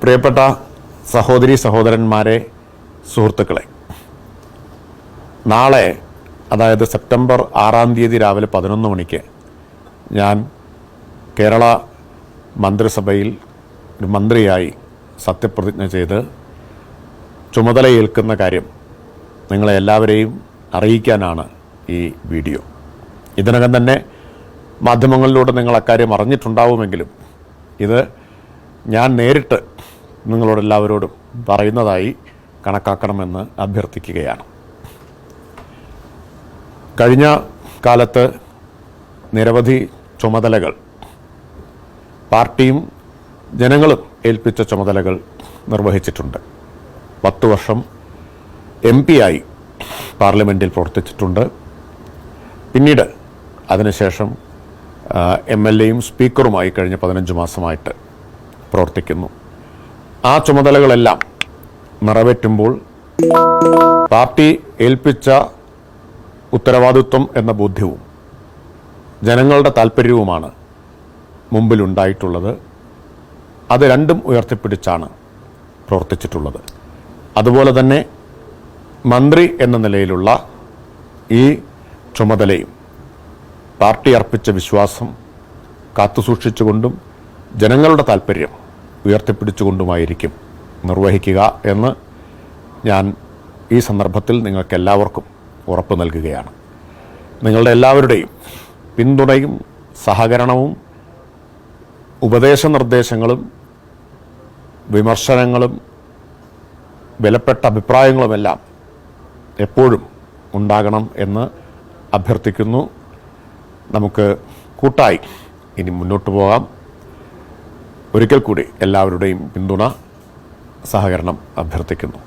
പ്രിയപ്പെട്ട സഹോദരി സഹോദരന്മാരെ സുഹൃത്തുക്കളെ നാളെ അതായത് സെപ്റ്റംബർ ആറാം തീയതി രാവിലെ പതിനൊന്ന് മണിക്ക് ഞാൻ കേരള മന്ത്രിസഭയിൽ ഒരു മന്ത്രിയായി സത്യപ്രതിജ്ഞ ചെയ്ത് ചുമതലയേൽക്കുന്ന കാര്യം നിങ്ങളെ എല്ലാവരെയും അറിയിക്കാനാണ് ഈ വീഡിയോ. ഇതിനകം തന്നെ മാധ്യമങ്ങളിലൂടെ നിങ്ങൾ അക്കാര്യം അറിഞ്ഞിട്ടുണ്ടാവുമെങ്കിലും ഇത് ഞാൻ നേരിട്ട് നിങ്ങളോടെല്ലാവരോടും പറയുന്നതായി കണക്കാക്കണമെന്ന് അഭ്യർത്ഥിക്കുകയാണ്. കഴിഞ്ഞ കാലത്ത് നിരവധി ചുമതലകൾ പാർട്ടിയും ജനങ്ങളും ഏൽപ്പിച്ച ചുമതലകൾ നിർവഹിച്ചിട്ടുണ്ട്. പത്തു വർഷം എം പി ആയി പാർലമെന്റിൽ പ്രവർത്തിച്ചിട്ടുണ്ട്. പിന്നീട് അതിനുശേഷം എം എൽ എയും സ്പീക്കറുമായി കഴിഞ്ഞ പതിനഞ്ച് മാസമായിട്ട് പ്രവർത്തിക്കുന്നു. ആ ചുമതലകളെല്ലാം നിറവേറ്റുമ്പോൾ പാർട്ടി ഏൽപ്പിച്ച ഉത്തരവാദിത്വം എന്ന ബോധ്യവും ജനങ്ങളുടെ താല്പര്യവുമാണ് മുമ്പിലുണ്ടായിട്ടുള്ളത്. അത് രണ്ടും ഉയർത്തിപ്പിടിച്ചാണ് പ്രവർത്തിച്ചിട്ടുള്ളത്. അതുപോലെ തന്നെ മന്ത്രി എന്ന നിലയിലുള്ള ഈ ചുമതലയും പാർട്ടി അർപ്പിച്ച വിശ്വാസം കാത്തുസൂക്ഷിച്ചുകൊണ്ടും ജനങ്ങളുടെ താല്പര്യം ഉയർത്തിപ്പിടിച്ചുകൊണ്ടുമായിരിക്കും. നിർവഹിക്കുക എന്ന് ഞാൻ ഈ സന്ദർഭത്തിൽ നിങ്ങൾക്കെല്ലാവർക്കും ഉറപ്പ് നൽകുകയാണ്. നിങ്ങളുടെ എല്ലാവരുടെയും പിന്തുണയും സഹകരണവും ഉപദേശ നിർദ്ദേശങ്ങളും വിമർശനങ്ങളും വിലപ്പെട്ട അഭിപ്രായങ്ങളുമെല്ലാം എപ്പോഴും ഉണ്ടാകണം എന്ന് അഭ്യർത്ഥിക്കുന്നു. നമുക്ക് കൂട്ടായി. ഇനി മുന്നോട്ട് പോകാം. ഒരിക്കൽ കൂടി എല്ലാവരുടെയും പിന്തുണ സഹകരണം അഭ്യർത്ഥിക്കുന്നു.